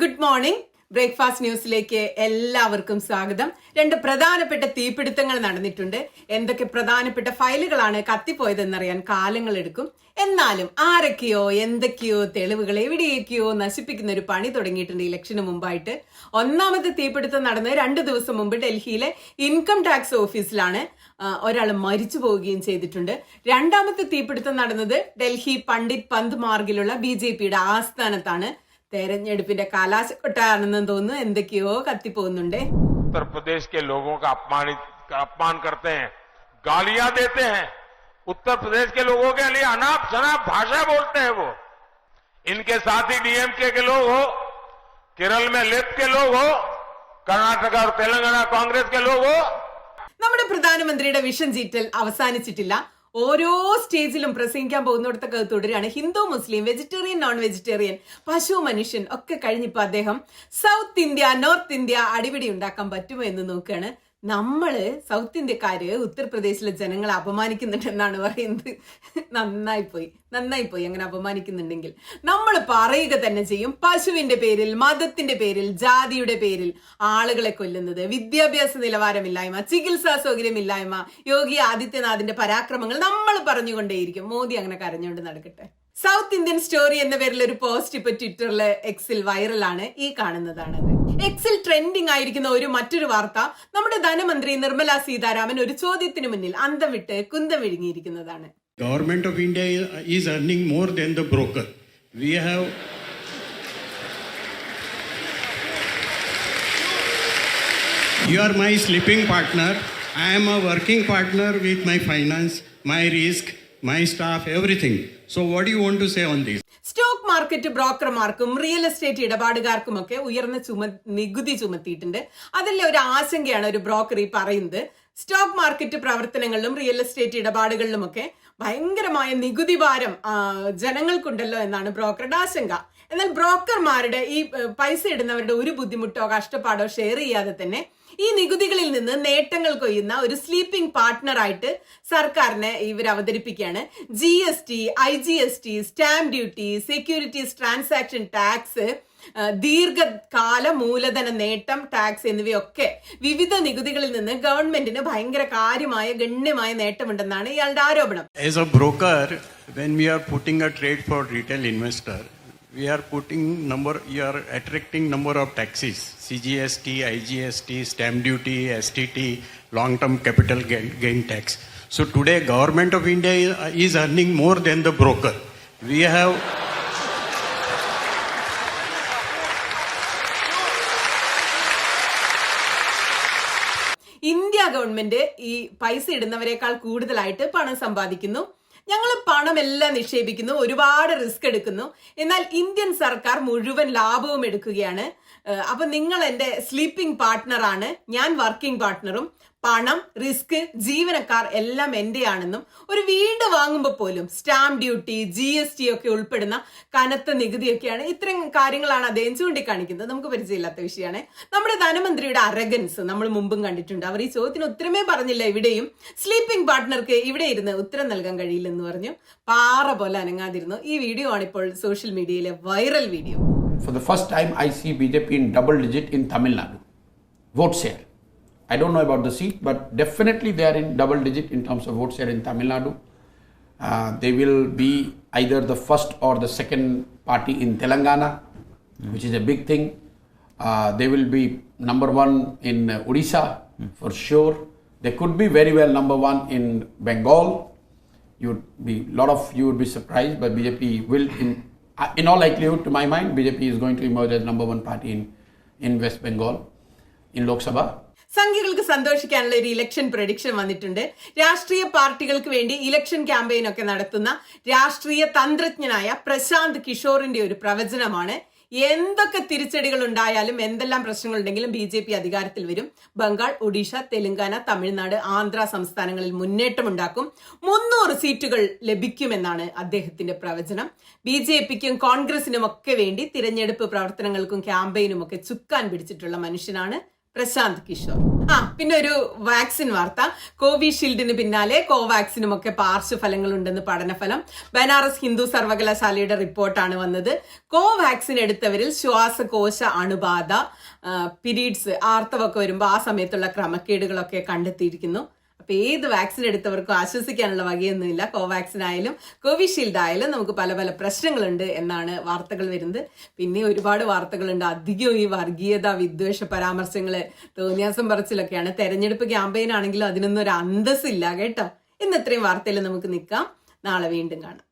Good morning breakfast ന്യൂസിലേക്ക് എല്ലാവർക്കും സ്വാഗതം. രണ്ട് പ്രധാനപ്പെട്ട തീപിടുത്തങ്ങൾ നടന്നിട്ടുണ്ട്. എന്തൊക്കെ പ്രധാനപ്പെട്ട ഫയലുകളാണ് കത്തിപ്പോയതെന്നറിയാൻ കാലങ്ങൾ എടുക്കും. എന്നാലും ആരൊക്കെയോ എന്തൊക്കെയോ തെളിവുകൾ എവിടെയൊക്കെയോ നശിപ്പിക്കുന്ന ഒരു പണി തുടങ്ങിയിട്ടുണ്ട് ഇലക്ഷന് മുമ്പായിട്ട്. ഒന്നാമത്തെ തീപിടുത്തം നടന്നത് രണ്ട് ദിവസം മുമ്പ് ഡൽഹിയിലെ ഇൻകം ടാക്സ് ഓഫീസിലാണ്. ഒരാൾ മരിച്ചു പോവുകയും ചെയ്തിട്ടുണ്ട്. രണ്ടാമത്തെ തീപിടുത്തം നടന്നത് ഡൽഹി പണ്ഡിറ്റ് പന്ത് മാർഗിലുള്ള ബി ജെ പിയുടെ ആസ്ഥാനത്താണ്. തെരഞ്ഞെടുപ്പിന്റെ കലാശക്കൊട്ടാണെന്ന് തോന്നുന്നു എന്തൊക്കെയോ കത്തിപ്പോകുന്നുണ്ട് उत्तर प्रदेश के लोगों का अपमानित अपमान करते हैं गालियां देते हैं उत्तर प्रदेश के लोगों के लिए अनाप शनाप भाषा बोलते हैं वो इनके साथ ही डीएमके के लोग हो केरल में लेफ्ट के लोग हो कर्नाटक और तेलंगाना कांग्रेस के लोग हो നമ്മുടെ പ്രധാനമന്ത്രിയുടെ വിഷൻ ചീറ്റൽ അവസാനിച്ചിട്ടില്ല ഓരോ സ്റ്റേജിലും പ്രസംഗിക്കാൻ പോകുന്നിടത്തൊക്കെ തുടരുകയാണ്. Hindu Muslim vegetarian non vegetarian പശു മനുഷ്യൻ ഒക്കെ കഴിഞ്ഞിപ്പോ അദ്ദേഹം സൗത്ത് ഇന്ത്യ നോർത്ത് ഇന്ത്യ അടിപിടി ഉണ്ടാക്കാൻ പറ്റുമോ എന്ന് നോക്കുകയാണ്. നമ്മൾ സൗത്ത് ഇന്ത്യക്കാര് ഉത്തർപ്രദേശിലെ ജനങ്ങളെ അപമാനിക്കുന്നുണ്ടെന്നാണ് പറയുന്നത്. നന്നായി പോയി നന്നായി പോയി അങ്ങനെ അപമാനിക്കുന്നുണ്ടെങ്കിൽ. നമ്മൾ പറയുക തന്നെ ചെയ്യും. പശുവിന്റെ പേരിൽ മതത്തിന്റെ പേരിൽ ജാതിയുടെ പേരിൽ ആളുകളെ കൊല്ലുന്നത്. വിദ്യാഭ്യാസ നിലവാരമില്ലായ്മ ചികിത്സാ സൗകര്യമില്ലായ്മ യോഗി ആദിത്യനാഥിന്റെ പരാക്രമങ്ങൾ നമ്മൾ പറഞ്ഞുകൊണ്ടേയിരിക്കും. മോദി അങ്ങനെ കരഞ്ഞുകൊണ്ട് നടക്കട്ടെ. സൗത്ത് ഇന്ത്യൻ സ്റ്റോറി എന്ന പേരിൽ ഒരു പോസ്റ്റ് ഇപ്പൊ ട്വിറ്ററിൽ എക്സിൽ വൈറലാണ് ഈ കാണുന്നതാണ് എക്സിൽ ട്രെൻഡിംഗ് ആയിരിക്കുന്ന ഒരു മറ്റൊരു വാർത്ത നമ്മുടെ ധനമന്ത്രി നിർമ്മല സീതാരാമൻ ഒരു ചോദ്യത്തിന് മുന്നിൽ അന്തം വിട്ട് കുന്തം വിഴുങ്ങിയിരിക്കുന്നതാണ് government of India is earning more than the broker we have You are my sleeping partner. I am a working partner with my finance, my risk, my staff everything. So what you you to say on these? Stock market ബ്രോക്കർമാർക്കും real estate ഇടപാടുകാർക്കും ഒക്കെ ഉയർന്ന ചുമ നികുതി ചുമത്തിയിട്ടുണ്ട് അതിലെ ഒരു ആശങ്കയാണ് ഒരു broker ഈ പറയുന്നത് സ്റ്റോക്ക് മാർക്കറ്റ് പ്രവർത്തനങ്ങളിലും റിയൽ എസ്റ്റേറ്റ് ഇടപാടുകളിലും ഒക്കെ ഭയങ്കരമായ നികുതി ഭാരം ജനങ്ങൾക്കുണ്ടല്ലോ എന്നാണ് ബ്രോക്കറുടെ ആശങ്ക എന്നാൽ ബ്രോക്കർമാരുടെ ഈ പൈസ ഇടുന്നവരുടെ ഒരു ബുദ്ധിമുട്ടോ കഷ്ടപ്പാടോ ഷെയർ ചെയ്യാതെ തന്നെ ഈ നികുതികളിൽ നിന്ന് നേട്ടങ്ങൾ കൊയ്യുന്ന ഒരു സ്ലീപ്പിംഗ് പാർട്ട്ണറായിട്ട് സർക്കാരിനെ ഇവർ അവതരിപ്പിക്കുകയാണ്. G S T I G S T stamp duty securities transaction tax ദീർഘകാല മൂലധന നേട്ടം ടാക്സ് എന്നിവയൊക്കെ വിവിധ നികുതികളിൽ നിന്ന് ഗവൺമെന്റിന് ഭയങ്കര കാര്യമായ ഗണ്യമായ നേട്ടമുണ്ടെന്നാണ് ഇയാളുടെ ആരോപണം. Broker, when we are putting a trade for retail investor, we are putting number, you are attracting number of taxes, CGST, IGST, stamp duty, STT, long-term capital gain, gain tax. So today, government of India is- earning more than the broker. We have India government ഈ പൈസ ഇടുന്നവരെക്കാൾ കൂടുതലായിട്ട് പണം സമ്പാദിക്കുന്നു ഞങ്ങൾ പണമെല്ലാം നിക്ഷേപിക്കുന്നു ഒരുപാട് risk എടുക്കുന്നു. എന്നാൽ ഇന്ത്യൻ സർക്കാർ മുഴുവൻ ലാഭവും എടുക്കുകയാണ്. അപ്പൊ നിങ്ങൾ എന്റെ സ്ലീപ്പിംഗ് പാർട്ട്ണറാണ് ഞാൻ വർക്കിംഗ് പാർട്ട്ണറും. പണം റിസ്ക് ജീവനക്കാർ എല്ലാം എന്റെയാണെന്നും ഒരു വീട് വാങ്ങുമ്പോൾ പോലും stamp duty G S T ഒക്കെ ഉൾപ്പെടുന്ന കനത്ത നികുതിയൊക്കെയാണ് ഇത്തരം കാര്യങ്ങളാണ് അദ്ദേഹം ചൂണ്ടിക്കാണിക്കുന്നത്. നമുക്ക് പരിചയമില്ലാത്ത വിഷയമാണ്. നമ്മുടെ ധനമന്ത്രിയുടെ അരഗൻസ് നമ്മൾ മുമ്പും കണ്ടിട്ടുണ്ട്. അവർ ഈ ചോദ്യത്തിന് ഉത്തരമേ പറഞ്ഞില്ല ഇവിടെയും. സ്ലീപ്പിംഗ് പാർട്ട്ണർക്ക് ഇവിടെ ഇരുന്ന് ഉത്തരം നൽകാൻ കഴിയില്ലെന്ന് പറഞ്ഞു. പാറ പോലെ അനങ്ങാതിരുന്നു. ഈ വീഡിയോ ആണ് ഇപ്പോൾ സോഷ്യൽ മീഡിയയിലെ viral video for the first time I see B J P in double digit in Tamil Nadu vote share. I don't know about the seat, but definitely they are in double digit in terms of vote share in Tamil Nadu. Uh, they will be either the first or the second party in Telangana, which is a big thing. Uh, they will be number one in Odisha for sure. They could be very well number one in Bengal. You would be lot of you would be surprised, but BJP will in uh, in all likelihood, to my mind, BJP is going to emerge as number one party in in West Bengal in Lok Sabha. സംഖ്യകൾക്ക് സന്തോഷിക്കാനുള്ള ഒരു election prediction വന്നിട്ടുണ്ട്. രാഷ്ട്രീയ പാർട്ടികൾക്ക് വേണ്ടി election campaign ഒക്കെ നടത്തുന്ന രാഷ്ട്രീയ തന്ത്രജ്ഞനായ പ്രശാന്ത് കിഷോറിന്റെ ഒരു പ്രവചനമാണ്. എന്തൊക്കെ തിരിച്ചടികൾ ഉണ്ടായാലും എന്തെല്ലാം പ്രശ്നങ്ങൾ ഉണ്ടെങ്കിലും ബി ജെ പി അധികാരത്തിൽ വരും. ബംഗാൾ ഒഡീഷ തെലങ്കാന തമിഴ്നാട് ആന്ധ്ര സംസ്ഥാനങ്ങളിൽ മുന്നേറ്റം ഉണ്ടാക്കും. മുന്നൂറ് സീറ്റുകൾ ലഭിക്കുമെന്നാണ് അദ്ദേഹത്തിന്റെ പ്രവചനം. ബി ജെ പിക്കും കോൺഗ്രസിനും ഒക്കെ വേണ്ടി തിരഞ്ഞെടുപ്പ് പ്രവർത്തനങ്ങൾക്കും ക്യാമ്പയിനും ഒക്കെ ചുക്കാൻ പിടിച്ചിട്ടുള്ള മനുഷ്യനാണ് പ്രശാന്ത് കിഷോർ. ആ പിന്നെ ഒരു വാക്സിൻ വാർത്ത. കോവിഷീൽഡിന് പിന്നാലെ കോവാക്സിനും ഒക്കെ പാർശ്വഫലങ്ങൾ ഉണ്ടെന്ന് പഠനഫലം. ബനാറസ് ഹിന്ദു സർവകലാശാലയുടെ റിപ്പോർട്ടാണ് വന്നത്. കോവാക്സിൻ എടുത്തവരിൽ ശ്വാസകോശ അണുബാധ പിരീഡ്സ് ആർത്തവൊക്കെ വരുമ്പോൾ ആ സമയത്തുള്ള ക്രമക്കേടുകളൊക്കെ കണ്ടെത്തിയിരിക്കുന്നു. അപ്പൊ ഏത് വാക്സിൻ എടുത്തവർക്കും ആശ്വസിക്കാനുള്ള വകയൊന്നുമില്ല. കോവാക്സിൻ ആയാലും കോവിഷീൽഡ് ആയാലും നമുക്ക് പല പല പ്രശ്നങ്ങളുണ്ട് എന്നാണ് വാർത്തകൾ വരുന്നത്. പിന്നെ ഒരുപാട് വാർത്തകളുണ്ട്. അധികവും ഈ വർഗീയത വിദ്വേഷ പരാമർശങ്ങൾ തോന്നിയാസം പറച്ചിലൊക്കെയാണ്. തെരഞ്ഞെടുപ്പ് ക്യാമ്പയിൻ ആണെങ്കിലും അതിനൊന്നും ഒരു അന്തസ്സില്ല കേട്ടോ. ഇന്ന് ഇത്രയും വാർത്തയിൽ നമുക്ക് നിൽക്കാം. നാളെ വീണ്ടും കാണാം.